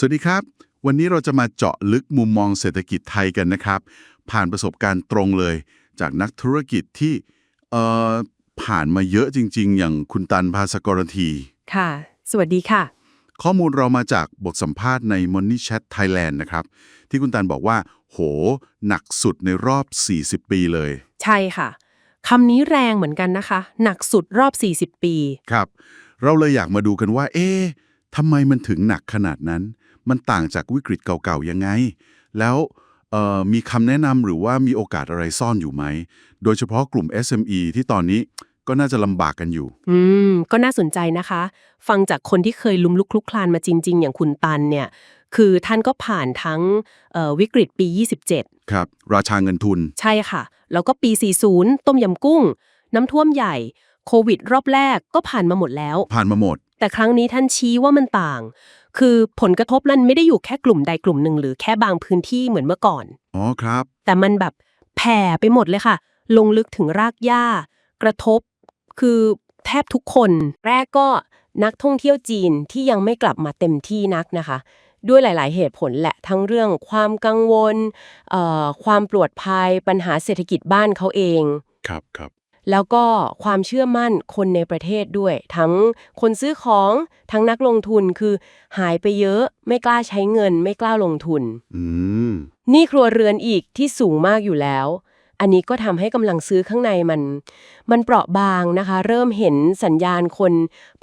สวัสดีครับ วันนี้เราจะมาเจาะลึกมุมมองเศรษฐกิจไทยกันนะครับ ผ่านประสบการณ์ตรงเลย จากนักธุรกิจที่เอ่อผ่านมาเยอะจริง ๆ อย่างคุณตันภาสกรทีค่ะ สวัสดีค่ะ ข้อมูลเรามาจากบทสัมภาษณ์ใน Money Chat Thailand นะครับ ที่คุณตันบอกว่า โห หนักสุดในรอบ 40 ปีเลย ใช่ค่ะคำนี้แรงเหมือนกันนะคะ หนักสุดรอบ 40 ปี ครับ เราเลยอยากมาดูกันว่า เอ๊ะทำไมมันถึงหนักขนาดนั้น มันต่างจากวิกฤตเก่าๆยังไง แล้วเอ่อมีคำแนะนำหรือว่ามีโอกาสอะไรซ่อนอยู่ไหม โดยเฉพาะกลุ่ม SME ที่ตอนนี้ก็น่าจะลำบากกันอยู่ อืม ก็น่าสนใจนะคะ ฟังจากคนที่เคยลุมลุกคลุกคลานมาจริง ๆ อย่างคุณตันเนี่ย คือท่านก็ผ่านทั้งเอ่อวิกฤตปี 27 ครับ ราชาเงินทุน ใช่ค่ะ แล้วก็ปี 40 ต้มยำกุ้ง น้ำท่วมใหญ่ โควิดรอบแรกก็ผ่านมาหมดแล้ว ผ่านมาหมด แต่ครั้งนี้ท่านชี้ว่ามันต่าง คือผลกระทบนั้นไม่ได้อยู่แค่กลุ่มใดกลุ่มหนึ่ง หรือแค่บางพื้นที่เหมือนเมื่อก่อน อ๋อครับ แต่มันแบบแผ่ไปหมดเลยค่ะ ลงลึกถึงรากหญ้า กระทบ คือแทบทุกคน แรกก็นักท่องเที่ยวจีนที่ยังไม่กลับมาเต็มที่นักนะคะ ด้วยหลาย ๆ เหตุผลแหละทั้งเรื่องความกังวลเอ่อความปลอดภัยปัญหาเศรษฐกิจบ้านเขาเอง ครับครับ แล้วก็ความเชื่อมั่นคนในประเทศด้วย ทั้งคนซื้อของทั้งนักลงทุนคือหายไปเยอะ ไม่กล้าใช้เงิน ไม่กล้าลงทุนอืมหนี่ครัวเรือนอีกที่สูงมากอยู่แล้ว อันนี้ก็ทำให้กำลังซื้อข้างในมัน มันเปราะบางนะคะ เริ่มเห็นสัญญาณคน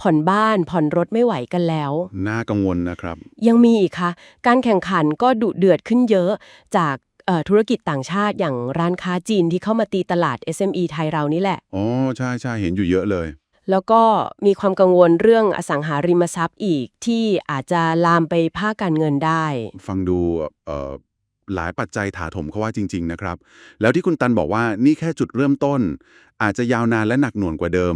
ผ่อนบ้านผ่อนรถไม่ไหวกันแล้ว น่ากังวลนะครับ ยังมีอีกค่ะ การแข่งขันก็ดุเดือดขึ้นเยอะจากเอ่อ ธุรกิจต่างชาติอย่างร้านค้าจีนที่เข้ามาตีตลาด SME ไทยเรานี่แหละ อ๋อ ใช่ใช่เห็นอยู่เยอะเลย แล้วก็มีความกังวลเรื่องอสังหาริมทรัพย์อีกที่อาจจะลามไปภาคการเงินได้ ฟังดูเอ่อหลายปัจจัยถาถมเขาว่าจริง ๆ นะครับ แล้วที่คุณตันบอกว่านี่แค่จุดเริ่มต้น อาจจะยาวนานและหนักหน่วงกว่าเดิม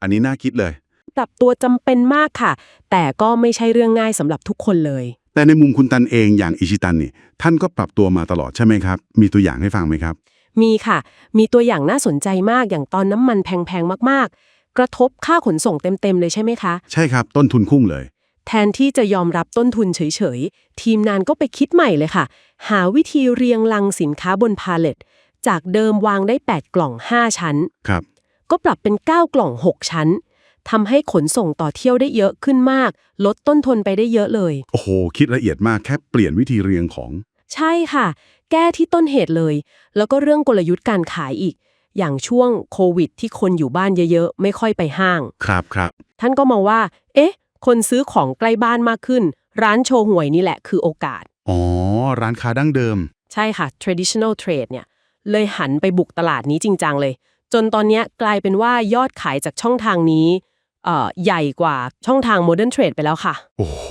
อันนี้น่าคิดเลย ปรับตัวจำเป็นมากค่ะ แต่ก็ไม่ใช่เรื่องง่ายสำหรับทุกคนเลย แต่ในมุมคุณตันเองอย่างอิชิตันนี่ท่านก็ปรับตัวมาตลอดใช่ไหมครับ มีตัวอย่างให้ฟังไหมครับ มีค่ะ มีตัวอย่างน่าสนใจมากอย่างตอนน้ำมันแพงๆมากๆ กระทบค่าขนส่งเต็มๆเลยใช่ไหมคะ ใช่ครับต้นทุนพุ่งเลย แทนที่จะยอมรับต้นทุนเฉยๆ ทีมงานก็ไปคิดใหม่เลยค่ะ หาวิธีเรียงลังสินค้าบนพาเลตจากเดิมวางได้ 8 กล่อง 5 ชั้น ครับ ก็ปรับเป็น 9 กล่อง 6 ชั้น ทำให้ขนส่งต่อเที่ยวได้เยอะขึ้นมาก ลดต้นทุนไปได้เยอะเลย โอ้โห คิดละเอียดมากแค่เปลี่ยนวิธีเรียงของ ใช่ค่ะ แก้ที่ต้นเหตุเลย แล้วก็เรื่องกลยุทธ์การขายอีก อย่างช่วงโควิด ที่คนอยู่บ้านเยอะๆ ไม่ค่อยไปห้าง ครับครับ ท่านก็มองว่า เอ๊ะ คนซื้อของใกล้บ้านมากขึ้น ร้านโชว์หวยนี่แหละคือโอกาส อ๋อ ร้านค้าดั้งเดิม ใช่ค่ะ traditional trade เนี่ย เลยหันไปบุกตลาดนี้จริงจังเลย จนตอนเนี้ยกลายเป็นว่ายอดขายจากช่องทางนี้เอ่อ ใหญ่กว่าช่องทาง modern trade ไปแล้วค่ะ โอ้โห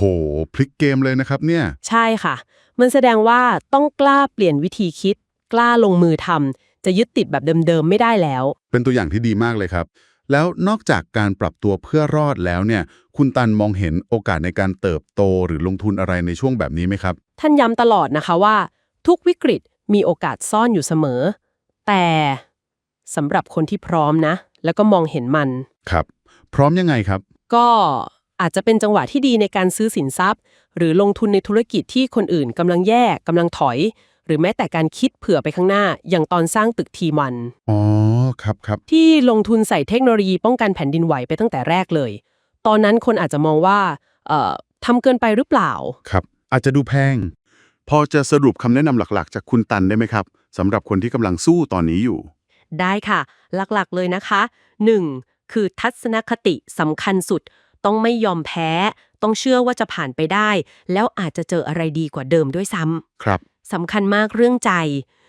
พลิกเกมเลยนะครับเนี่ย ใช่ค่ะ มันแสดงว่าต้องกล้าเปลี่ยนวิธีคิด กล้าลงมือทำจะยึดติดแบบเดิมๆไม่ได้แล้ว เป็นตัวอย่างที่ดีมากเลยครับแล้วนอกจากการปรับตัวเพื่อรอดแล้วเนี่ย คุณตันมองเห็นโอกาสในการเติบโตหรือลงทุนอะไรในช่วงแบบนี้ไหมครับ ท่านย้ำตลอดนะคะว่า ทุกวิกฤตมีโอกาสซ่อนอยู่เสมอ แต่สำหรับคนที่พร้อมนะ แล้วก็มองเห็นมัน ครับ พร้อมยังไงครับ ก็อาจจะเป็นจังหวะที่ดีในการซื้อสินทรัพย์ หรือลงทุนในธุรกิจที่คนอื่นกำลังแย่กำลังถอย หรือแม้แต่การคิดเผื่อไปข้างหน้า อย่างตอนสร้างตึกทีมัน อ๋อ ครับครับ ที่ลงทุนใส่เทคโนโลยีป้องกันแผ่นดินไหวไปตั้งแต่แรกเลย ตอนนั้นคนอาจจะมองว่าเอ่อทำเกินไปหรือเปล่า ครับ อาจจะดูแพง พอจะสรุปคำแนะนำหลักๆ จากคุณตันได้ไหมครับสำหรับคนที่กำลังสู้ตอนนี้อยู่ ได้ค่ะ หลักๆเลยนะคะ 1. คือทัศนคติสำคัญสุด ต้องไม่ยอมแพ้ ต้องเชื่อว่าจะผ่านไปได้ แล้วอาจจะเจออะไรดีกว่าเดิมด้วยซ้ำครับสำคัญมากเรื่องใจ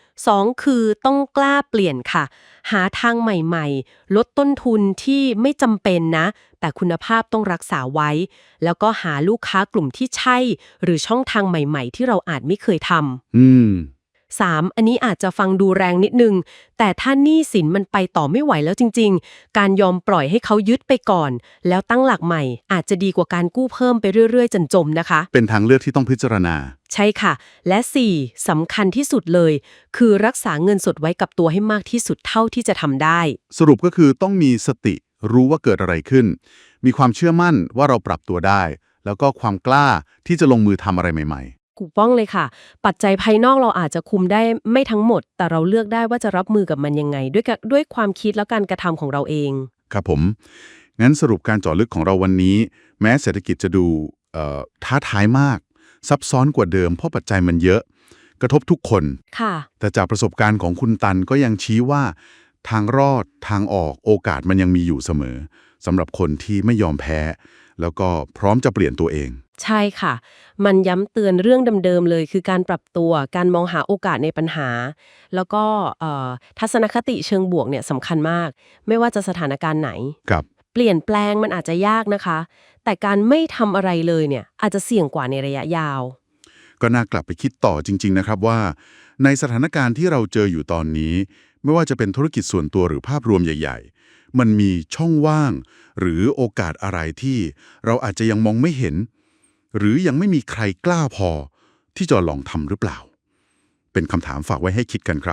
2. คือต้องกล้าเปลี่ยนค่ะ หาทางใหม่ๆ ลดต้นทุนที่ไม่จำเป็นนะ แต่คุณภาพต้องรักษาไว้ แล้วก็หาลูกค้ากลุ่มที่ใช่ หรือช่องทางใหม่ ๆ ที่เราอาจไม่เคยทำอืม 3. อันนี้อาจจะฟังดูแรงนิดนึง แต่ถ้าหนี้สินมันไปต่อไม่ไหวแล้วจริง ๆ การยอมปล่อยให้เขายึดไปก่อน แล้วตั้งหลักใหม่ อาจจะดีกว่าการกู้เพิ่มไปเรื่อยๆ จนจมนะคะ เป็นทางเลือกที่ต้องพิจารณา ใช่ค่ะ และ 4. สำคัญที่สุดเลย คือรักษาเงินสดไว้กับตัวให้มากที่สุดเท่าที่จะทำได้ สรุปก็คือต้องมีสติรู้ว่าเกิดอะไรขึ้น มีความเชื่อมั่นว่าเราปรับตัวได้ แล้วก็ความกล้าที่จะลงมือทำอะไรใหม่ถู กต้องเลยค่ะ ปัจจัยภายนอกเราอาจจะคุมได้ไม่ทั้งหมด แต่เราเลือกได้ว่าจะรับมือกับมันยังไง ด้วยกะด้วยความคิดและการกระทำของเราเอง ครับผม งั้นสรุปการเจาะลึกของเราวันนี้ แม้เศรษฐกิจจะดูท้าทายมาก ซับซ้อนกว่าเดิมเพราะปัจจัยมันเยอะ กระทบทุกคนค่ะ แต่จากประสบการณ์ของคุณตันก็ยังชี้ว่า ทางรอดทางออกโอกาสมันยังมีอยู่เสมอสำหรับคนที่ไม่ยอมแพ้ แล้วก็พร้อมจะเปลี่ยนตัวเอง ใช่ค่ะ มันย้ำเตือนเรื่องเดิมๆเลย คือการปรับตัว การมองหาโอกาสในปัญหา แล้วก็เอ่อทัศนคติเชิงบวกเนี่ยสำคัญมาก ไม่ว่าจะสถานการณ์ไหนกับ เปลี่ยนแปลงมันอาจจะยากนะคะ แต่การไม่ทำอะไรเลยเนี่ยอาจจะเสี่ยงกว่าในระยะยาว ก็น่ากลับไปคิดต่อจริง ๆ นะครับว่า ในสถานการณ์ที่เราเจออยู่ตอนนี้ ไม่ว่าจะเป็นธุรกิจส่วนตัวหรือภาพรวมใหญ่ ๆ มันมีช่องว่าง หรือโอกาสอะไรที่เราอาจจะยังมองไม่เห็น หรือยังไม่มีใครกล้าพอที่จะลองทำหรือเปล่า เป็นคำถามฝากไว้ให้คิดกันครับ